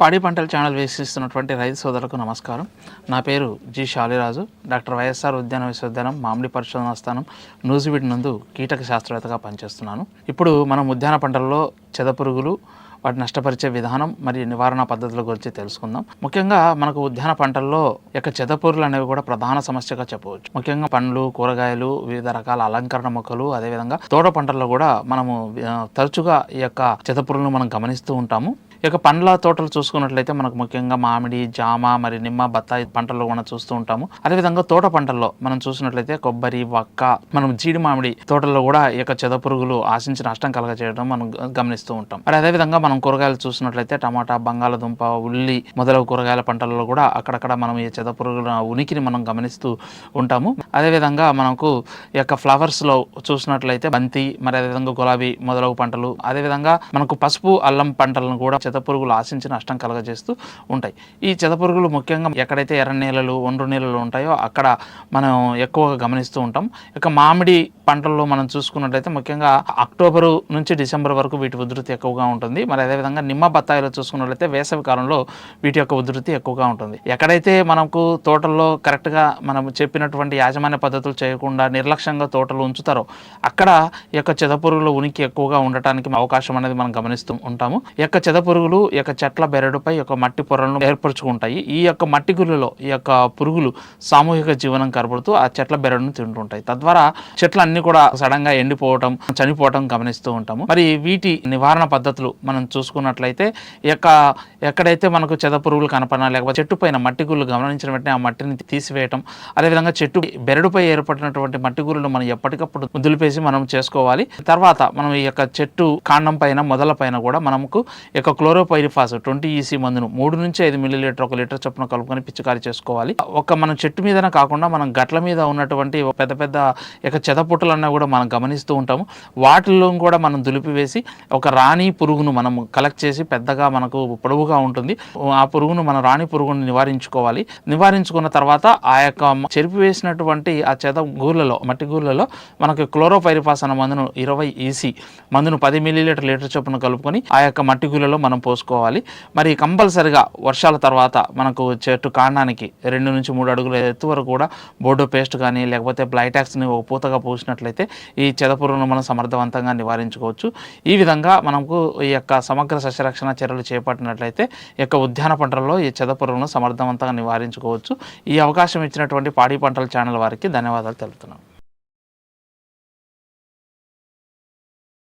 పాడి పంటల ఛానల్ వీక్షిస్తున్నటువంటి రైతు సోదరులకు నమస్కారం. నా పేరు జి శాలిరాజు. డాక్టర్ వైఎస్ఆర్ ఉద్యాన విశ్వవిద్యాలయం మామిడి పరిశోధనా స్థానం నూజివీడ్ నందు కీటక శాస్త్రవేత్తగా పనిచేస్తున్నాను. ఇప్పుడు మనం ఉద్యాన పంటల్లో చెదపురుగులు వాటి నష్టపరిచే విధానం మరియు నివారణ పద్ధతుల గురించి తెలుసుకుందాం. ముఖ్యంగా మనకు ఉద్యాన పంటల్లో యొక్క చెదపురుగులు అనేవి కూడా ప్రధాన సమస్యగా చెప్పవచ్చు. ముఖ్యంగా పండ్లు కూరగాయలు వివిధ రకాల అలంకరణ మొక్కలు అదేవిధంగా తోట పంటల్లో కూడా మనము తరచుగా ఈ యొక్క చెదపురులను మనం గమనిస్తూ ఉంటాము. ఈ యొక్క పండ్ల తోటలు చూసుకున్నట్లయితే మనకు ముఖ్యంగా మామిడి జామ మరి నిమ్మ బత్తాయి పంటల్లో కూడా చూస్తూ ఉంటాము. అదేవిధంగా తోట పంటల్లో మనం చూసినట్లయితే కొబ్బరి వక్క మనం జీడి మామిడి తోటల్లో కూడా ఈ యొక్క చెద పురుగులు ఆశించి నష్టం కలగజేయడం మనం గమనిస్తూ ఉంటాం. మరి అదేవిధంగా మనం కూరగాయలు చూసినట్లయితే టమాటా బంగాళదుంప ఉల్లి మొదలగు కూరగాయల పంటల్లో కూడా అక్కడక్కడ మనం ఈ చెద పురుగుల ఉనికిని మనం గమనిస్తూ ఉంటాము. అదేవిధంగా మనకు ఈ యొక్క ఫ్లవర్స్లో చూసినట్లయితే బంతి మరి అదేవిధంగా గులాబీ మొదలగు పంటలు అదేవిధంగా మనకు పసుపు అల్లం పంటలను కూడా చెదపురుగులు ఆశించి నష్టం కలగజేస్తూ ఉంటాయి. ఈ చెదపురుగులు ముఖ్యంగా ఎక్కడైతే ఎర్ర నేలలు ఒండ్రు నేలలు ఉంటాయో అక్కడ మనం ఎక్కువగా గమనిస్తూ ఉంటాం. ఇక మామిడి పంటల్లో మనం చూసుకున్నట్లయితే ముఖ్యంగా అక్టోబరు నుంచి డిసెంబర్ వరకు వీటి ఉధృతి ఎక్కువగా ఉంటుంది. మరి అదేవిధంగా నిమ్మ బత్తాయిలో చూసుకున్నట్లయితే వేసవి కాలంలో వీటి యొక్క ఉధృతి ఎక్కువగా ఉంటుంది. ఎక్కడైతే మనకు తోటల్లో కరెక్ట్గా మనం చెప్పినటువంటి యాజమాన్య పద్ధతులు చేయకుండా నిర్లక్ష్యంగా తోటలు ఉంచుతారో అక్కడ యొక్క చెదపురుగుల ఉనికి ఎక్కువగా ఉండటానికి అవకాశం అనేది మనం గమనిస్తూ ఉంటాము. యొక్క యొక్క పురుగులు ఈ యొక్క చెట్ల బెరడుపై యొక్క మట్టి పొరలను ఏర్పరచుకుంటాయి. ఈ యొక్క మట్టి గుళ్ళలో ఈ యొక్క పురుగులు సామూహిక జీవనం కనబడుతూ ఆ చెట్ల బెరడును తింటుంటాయి. తద్వారా చెట్లు అన్ని కూడా సడన్గా ఎండిపోవటం చనిపోవటం గమనిస్తూ ఉంటాము. మరి వీటి నివారణ పద్ధతులు మనం చూసుకున్నట్లయితే ఈ యొక్క ఎక్కడైతే మనకు చెద పురుగులు కనపడినా లేకపోతే చెట్టు పైన మట్టి గుళ్ళు గమనించిన వెంటనే ఆ మట్టిని తీసివేయటం అదేవిధంగా చెట్టు బెరడుపై ఏర్పడినటువంటి మట్టి గుళ్ళు మనం ఎప్పటికప్పుడు దులిపేసి మనం చేసుకోవాలి. తర్వాత మనం ఈ యొక్క చెట్టు కాండం పైన మొదల పైన కూడా మనకు యొక్క క్లోరోపైరిఫాస్ ట్వంటీ ఈసీ మందును మూడు నుంచి ఐదు మిల్లీ లీటర్ ఒక లీటర్ చొప్పున కలుపుకొని పిచికారి చేసుకోవాలి. ఒక మనం చెట్టు మీదనే కాకుండా మనం గట్ల మీద ఉన్నటువంటి పెద్ద పెద్ద ఇక చెదపుట్టలన్నా కూడా మనం గమనిస్తూ ఉంటాము. వాటిల్లో కూడా మనం దులిపివేసి ఒక రాణి పురుగును మనం కలెక్ట్ చేసి పెద్దగా మనకు పొడవుగా ఉంటుంది. ఆ పురుగును మన రాణి పురుగును నివారించుకోవాలి. నివారించుకున్న తర్వాత ఆ యొక్క చెరిపి వేసినటువంటి ఆ చెద గూళ్ళలో మట్టి గూళ్ళలో మనకు క్లోరోపైరిఫాస్ అన్న మందును ఇరవై ఈసీ మందును పది మిల్లీ లీటర్ లీటర్ చొప్పున కలుపుకొని ఆ యొక్క మట్టి గూళ్ళలో మనం మనం పోసుకోవాలి. మరి కంపల్సరిగా వర్షాల తర్వాత మనకు చెట్టు కాండానికి రెండు నుంచి మూడు అడుగుల ఎత్తు వరకు కూడా బోర్డో పేస్ట్ కానీ లేకపోతే బ్లైటాక్స్ని ఒక పూతగా పూసినట్లయితే ఈ చెదపురుగును మనం సమర్థవంతంగా నివారించుకోవచ్చు. ఈ విధంగా మనకు ఈ యొక్క సమగ్ర సస్యరక్షణ చర్యలు చేపట్టినట్లయితే ఈ యొక్క ఉద్యాన పంటల్లో ఈ చెదపురుగును సమర్థవంతంగా నివారించుకోవచ్చు. ఈ అవకాశం ఇచ్చినటువంటి పాడి పంటల ఛానల్ వారికి ధన్యవాదాలు తెలుపుతున్నాను